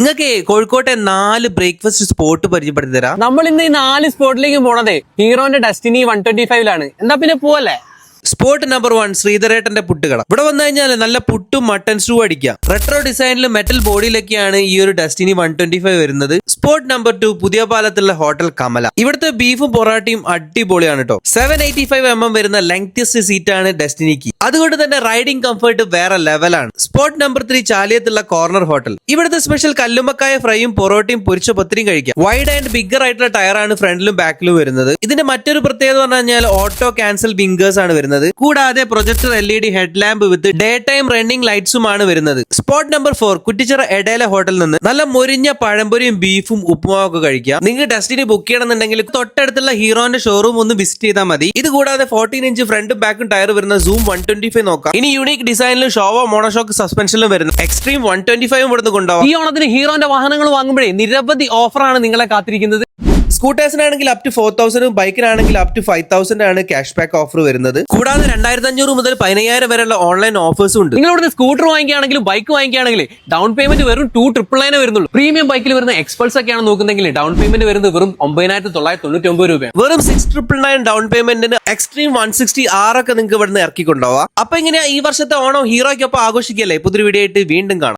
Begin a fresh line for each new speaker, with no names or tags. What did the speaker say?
നിങ്ങൾക്ക് കോഴിക്കോട്ടെ നാല് ബ്രേക്ക്ഫാസ്റ്റ് സ്പോട്ട് പരിചയപ്പെടുത്തി തരാം.
നമ്മൾ ഇന്ന് ഈ നാല് സ്പോട്ടിലേക്ക് പോണതേ ഹീറോന്റെ ഡെസ്റ്റിനി വൺ ട്വന്റി ഫൈവിലാണ് എന്താ പിന്നെ പോവല്ലേ?
സ്പോട്ട് നമ്പർ വൺ ശ്രീധരേട്ടന്റെ പുട്ടുകട. ഇവിടെ വന്നു കഴിഞ്ഞാൽ നല്ല പുട്ടും മട്ടൻ സ്റ്റൂ അടിക്കാം. റെട്രോ ഡിസൈനിൽ മെറ്റൽ ബോഡിയിലൊക്കെയാണ് ഈ ഒരു ഡസ്റ്റിനി വൺ ട്വന്റി ഫൈവ് വരുന്നത്. സ്പോട്ട് നമ്പർ ടു പുതിയ പാലത്തുള്ള ഹോട്ടൽ കമല. ഇവിടുത്തെ ബീഫും പൊറാട്ടയും അടിപൊളിയാണ് കേട്ടോ seven eighty five M M വരുന്ന ലെങ്തിയസ്റ്റ് സീറ്റ് ആണ് ഡെസ്റ്റിനിക്ക് അതുകൊണ്ട് തന്നെ റൈഡിംഗ് കംഫർട്ട് വേറെ ലെവലാണ് സ്പോട്ട് നമ്പർ ത്രീ ചാലിയത്തുള്ള കോർണർ ഹോട്ടൽ ഇവിടുത്തെ സ്പെഷ്യൽ കല്ലുമ്മക്കായ ഫ്രൈയും പൊറോട്ടയും പൊരിച്ച പത്തിരിയും കഴിക്കാം. വൈഡ് ആൻഡ് ബിഗർ ആയിട്ടുള്ള ടയറാണ് ഫ്രണ്ടിലും ബാക്കിലും വരുന്നത്. ഇതിന്റെ മറ്റൊരു പ്രത്യേകത പറഞ്ഞു കഴിഞ്ഞാൽ ഓട്ടോ ക്യാൻസൽ ബിങ്കേഴ്സ് ആണ് വരുന്നത്. കൂടാതെ projector L E D head lamp with day time running ലൈറ്റ്സുമാണ് വരുന്നത്. Spot number four Kuttichira Edela ഹോട്ടലിൽ നിന്ന് നല്ല മൊരിഞ്ഞ പഴംപൊരിയും ബീഫും ഉപ്പുമാവൊക്കെ കഴിക്കാം നിങ്ങൾ ഡസ്റ്റിന് ബുക്ക് ചെയ്യണമെന്നുണ്ടെങ്കിൽ തൊട്ടടുത്തുള്ള ഹീറോന്റെ ഷോറൂം ഒന്ന് വിസിറ്റ് ചെയ്താൽ മതി. ഇത് കൂടാതെ ഫോർട്ടീൻ ഇഞ്ച് ഫ്രണ്ടും ബാക്കും ടയർ വരുന്ന സൂം വൺ ട്വന്റി ഫൈവ് നോക്കാം. ഇനി യൂണിക് ഡിസൈനിലും ഷോവോ മോണോഷോക്ക് സസ്പെൻഷനിലും വരുന്ന. എക്സ്ട്രീം വൺ ട്വന്റി ഫൈവ് ഇവിടുന്ന് കൊണ്ടുപോകും
ഈ ഓണത്തിന് ഹീറോന്റെ വാഹനങ്ങൾ വാങ്ങുമ്പോഴേ നിരവധി ഓഫറാണ് നിങ്ങളെ കാത്തിരിക്കുന്നത്.
സ്കൂട്ടേഴ്സിനാണെങ്കിൽ അപ് ടു ഫോർ തൗസൻഡും ബൈക്കിനാണെങ്കിൽ അപ് ടു ഫൈവ് തൗസൻഡ് ആണ് ക്യാഷ് ബാക്ക് ഓഫർ വരുന്നത്. കൂടാതെ രണ്ടായിരത്തി അഞ്ഞൂറ് മുതൽ പതിനയ്യായിരം വരെയുള്ള ഓൺലൈൻ ഓഫേഴ്സും ഉണ്ട്.
നിങ്ങൾ ഇവിടുന്ന് സ്കൂട്ടർ വാങ്ങിക്കുകയാണെങ്കിലും ബൈക്ക് വാങ്ങിക്കുകയാണെങ്കിൽ ഡൗൺ പേയ്മെന്റ് വെറും ടു ട്രിപ്പിൾ നയൻ വരുന്നുള്ളൂ. പ്രീമിയം ബൈക്കിൽ വരുന്ന എക്സ്പൾസ് ഒക്കെയാണ് നോക്കുന്നെങ്കിൽ ഡൗൺ പേയ്മെന്റ് വരുന്നത് വെറും ഒമ്പതിനായിരത്തി തൊള്ളായിരത്തി തൊണ്ണൂറ്റി ഒമ്പത് രൂപ
വെറും സിക്സ് ട്രിപ്പിൾ നയൻ ഡൗൺ പേയ്മെന്റിന് എക്സ്ട്രീം വൺ സിക്സ്റ്റി ആറൊക്കെ നിങ്ങൾക്ക് ഇവിടുന്ന് ഇറക്കി കൊണ്ടുപോവാം അപ്പൊ എങ്ങനെയാ ഈ വർഷത്തെ ഓണം ഹീറോയ്ക്കൊപ്പം ആഘോഷിക്കല്ലേ പുതിയ വീഡിയോ ആയിട്ട് വീണ്ടും കാണാം.